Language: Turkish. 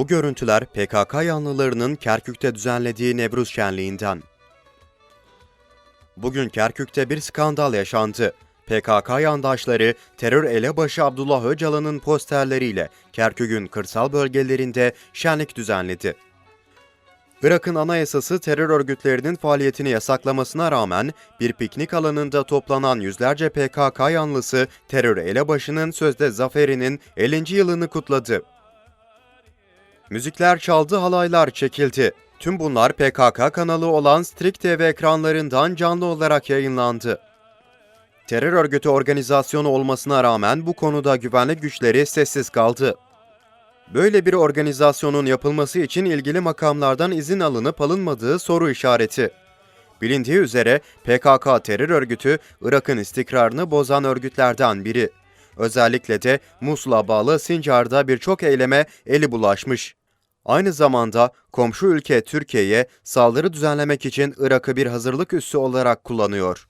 Bu görüntüler PKK yanlılarının Kerkük'te düzenlediği Nevruz şenliğinden. Bugün Kerkük'te bir skandal yaşandı. PKK yandaşları terör elebaşı Abdullah Öcalan'ın posterleriyle Kerkük'ün kırsal bölgelerinde şenlik düzenledi. Irak'ın anayasası terör örgütlerinin faaliyetini yasaklamasına rağmen bir piknik alanında toplanan yüzlerce PKK yanlısı terör elebaşının sözde zaferinin 50. yılını kutladı. Müzikler çaldı, halaylar çekildi. Tüm bunlar PKK kanalı olan Strik TV ekranlarından canlı olarak yayınlandı. Terör örgütü organizasyonu olmasına rağmen bu konuda güvenlik güçleri sessiz kaldı. Böyle bir organizasyonun yapılması için ilgili makamlardan izin alınıp alınmadığı soru işareti. Bilindiği üzere PKK terör örgütü Irak'ın istikrarını bozan örgütlerden biri. Özellikle de Musul'a bağlı Sincar'da birçok eyleme eli bulaşmış. Aynı zamanda komşu ülke Türkiye'ye saldırı düzenlemek için Irak'ı bir hazırlık üssü olarak kullanıyor.